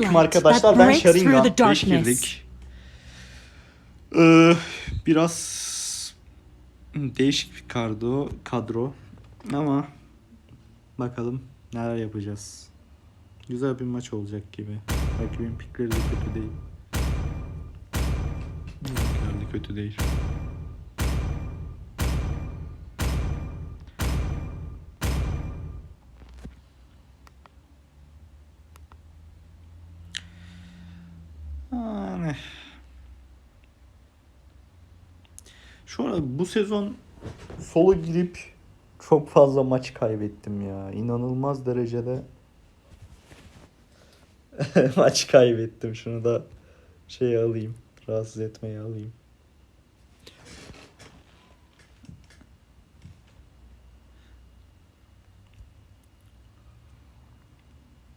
Selamünaleyküm arkadaşlar. Ben Sharinga. Beş girdik. Ee, biraz değişik bir kadro, kadro ama bakalım neler yapacağız. Güzel bir maç olacak gibi. Rakibin pikleri de kötü değil. De kötü değil. An bu sezon solo girip çok fazla maç kaybettim ya. İnanılmaz derecede maç kaybettim. Şunu da şey alayım. Rahatsız etmeyi alayım.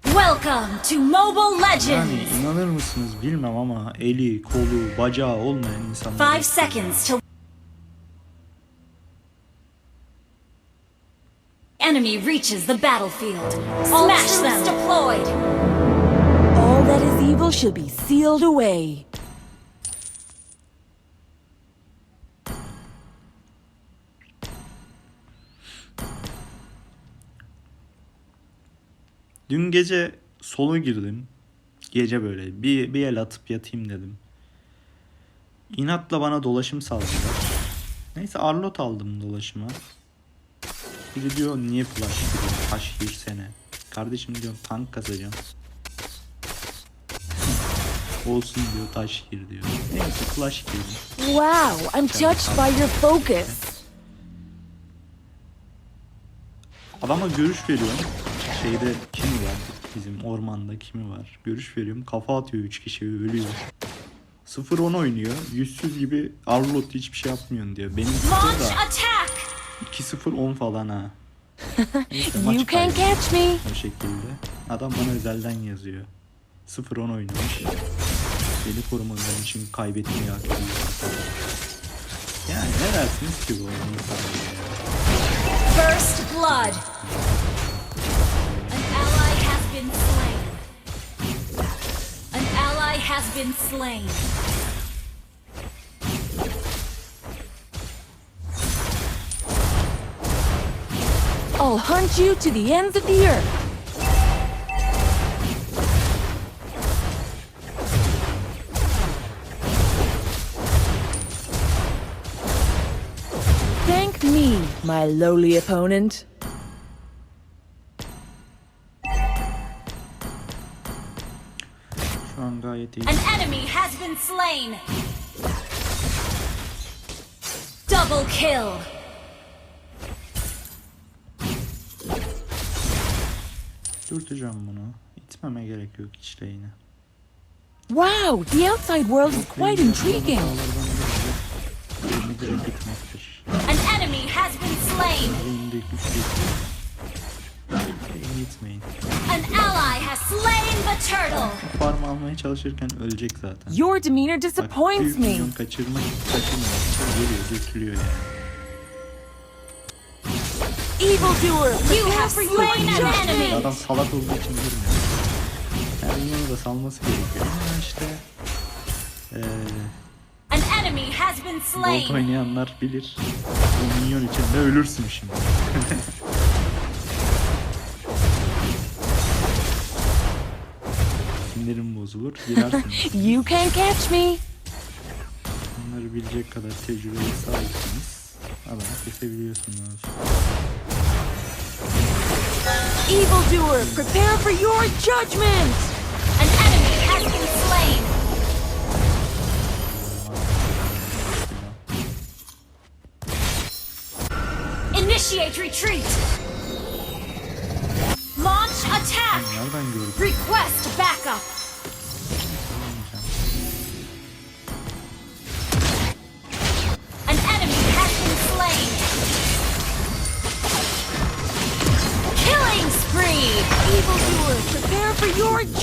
Welcome to Mobile Yani Legends! inanır mısınız bilmem ama eli, kolu, bacağı olmayan insanlar. Five seconds till enemy reaches the battlefield. Smash them! deployed! All that is evil shall be sealed away. Dün gece solo girdim. Gece böyle bir, bir el atıp yatayım dedim. İnatla bana dolaşım saldılar. Neyse Arlot aldım dolaşıma. Biri diyor niye flash? Taş girsene. Kardeşim diyorum tank kazacağım. Olsun diyor taş gir diyor. Neyse flash girdim. Wow, I'm touched by your focus. Adama görüş veriyorum. Şeyde kim var? Bizim ormanda kimi var? Görüş veriyorum. Kafa atıyor 3 kişi ölüyor. 0-10 oynuyor. Yüzsüz gibi Arlot hiçbir şey yapmıyorsun diyor. Benim Launch da attack! 2-0-10 falan ha. Neyse, maç You kaybettim catch me. o şekilde. Adam bana özelden yazıyor. 0-10 oynamış. Beni korumadığım için kaybetmeyi hak ediyor. Yani ne dersiniz ki bu ya? First blood! An ally has been slain. An ally has been slain. I'll hunt you to the ends of the earth. Thank me, my lowly opponent. An enemy has been slain. Double kill. Dürteceğim bunu. İtmeme gerek yok yine. Wow, the outside world is quite intriguing. An enemy has been slain. An ally has slain the turtle. Farm almaya çalışırken ölecek zaten. Your demeanor disappoints me. kaçırmak kaçırmamak için geliyor götürüyor yani. Evildoer, You prepare have for your slain an judgment. enemy. Adam salak olduğu için girmiyor. Yani minyonu da salması gerekiyor. Ama işte eee An enemy has been Gold slain. oynayanlar bilir. Bu minyon içinde ölürsün şimdi. Sinirim bozulur. Girersin. You can't catch me. Bunları bilecek kadar tecrübeye sahipsiniz. Adamı kesebiliyorsunuz. Evildoer, prepare for your judgment. An enemy has been slain. Initiate retreat. Launch attack. Request backup.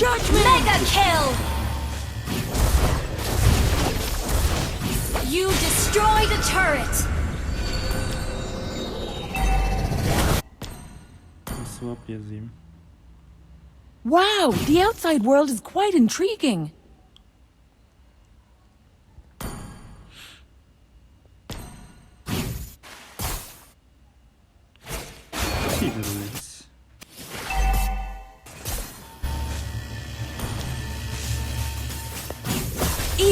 Judgment. Mega kill. You destroy the turret. Swap yazayım. Wow, the outside world is quite intriguing.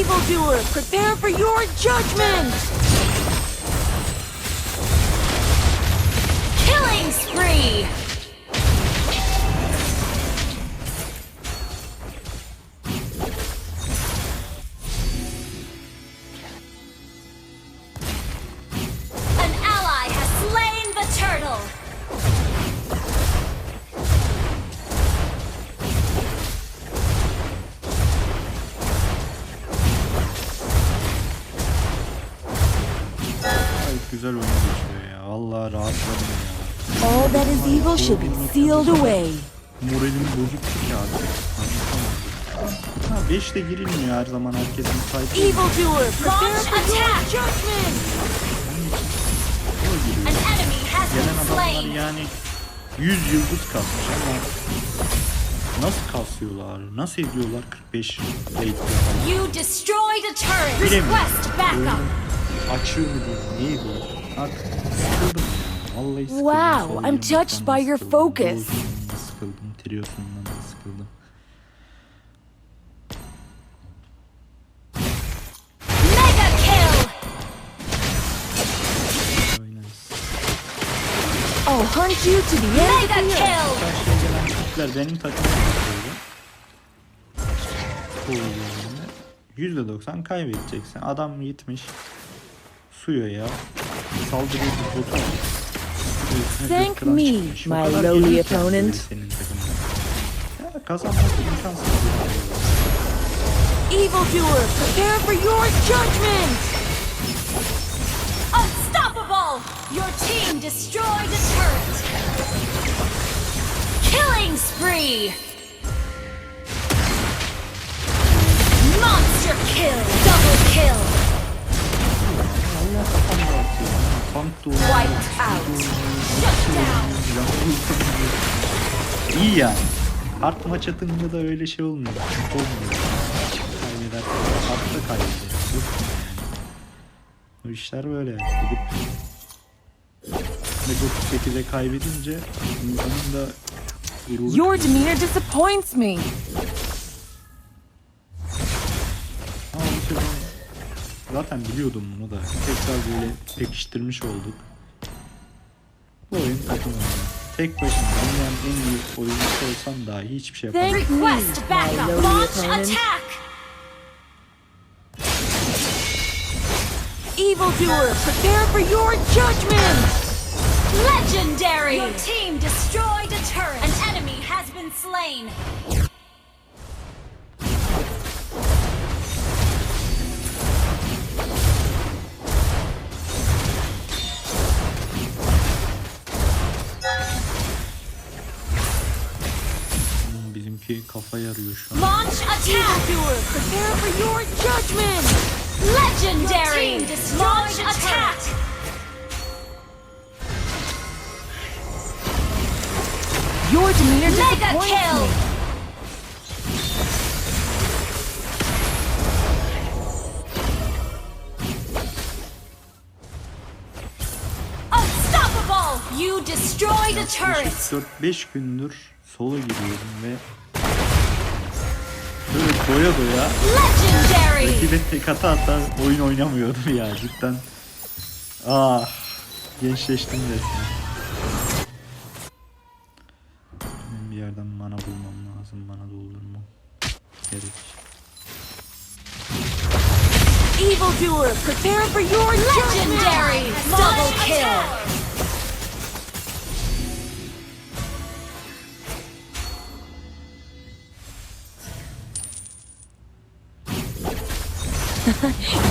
Evildoer, prepare for your judgment! Killing spree! Güzel oyun geçiyor ya. Vallahi rahatladım ya. All that is evil should be sealed away. Moralim bozuktu ki. Anlatamadım. Ha 5 de girilmiyor her zaman herkesin olmuyor. Evildoer, prepare Launch attack! judgment! An enemy has Gelen been adamlar slain! yani 100 yıldız kasmış ama nasıl kasıyorlar? Nasıl ediyorlar 45 rate falan? You destroyed a turret! Bilemiyorum. Request backup! Açığı mı diyeyim? O? Artık sıkıldım ya. Vallahi sıkıldım. Wow, I'm touched by your focus. Sıkıldım. Triosundan da sıkıldım. Mega kill! Oynarız. I'll hunt you to the end of Mega the kill! Karşıya gelen benim takımım böyle. Kovalıyorlar. %90 kaybedeceksin. Adam gitmiş. Suya ya. Saldırıyor bir botu almış. Üstüne bir Thank me, my lowly opponent. böyle Senin. Ya kazanmak imkansız. Evildoer, prepare for your judgment! Unstoppable! Your team destroyed a turret! Killing spree! Monster kill! Double kill! Allah kafamda atıyor. Tank da Wiped out! Shut down! İyi yani. Art maç atınca da öyle şey olmuyor. Olmuyor. Kaybeder. Da kaybeder. Bu işler böyle. Gidip Meg 38'e kaybedince insanın da Your demeanor disappoints me. Zaten biliyordum bunu da. Tekrar böyle pekiştirmiş olduk. Bu oyun takım oyunu. Tek başına dünyanın en iyi oyuncusu olsam dahi hiçbir şey yapamam. Request backup! lowly Launch opponent. attack! Evildoer, prepare for your judgment! Legendary! Your team destroyed a turret! An enemy has been slain! Kafa şu an. Launch attack! Evildoer, prepare for your judgment! Legendary! Launch attack! Your demeanor Mega disappoints kill! me. Unstoppable! You destroyed a turret! 4-5 gündür sola giriyorum ve böyle doya doya Legendary! rakibe tek ata ata oyun oynamıyordum ya cidden. Ah gençleştim resmen. Benim bir yerden mana bulmam lazım. Mana doldurmam gerek. Evildoer, prepare for your! Legendary! Double kill!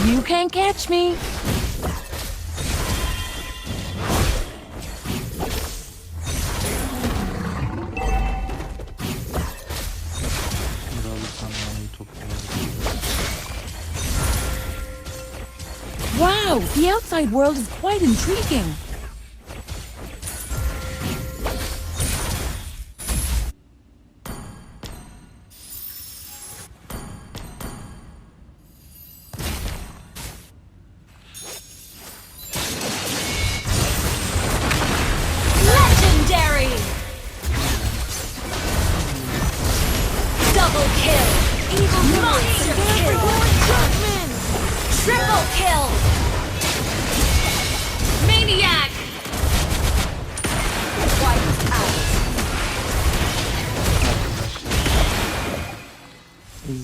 You can't catch me. Wow, the outside world is quite intriguing.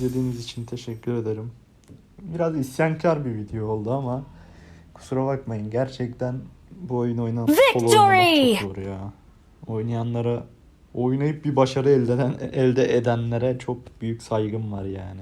İzlediğiniz için teşekkür ederim. Biraz isyankar bir video oldu ama kusura bakmayın. Gerçekten bu solo oynamak Victory! çok zor ya. Oynayanlara oynayıp bir başarı elde, eden, elde edenlere çok büyük saygım var yani.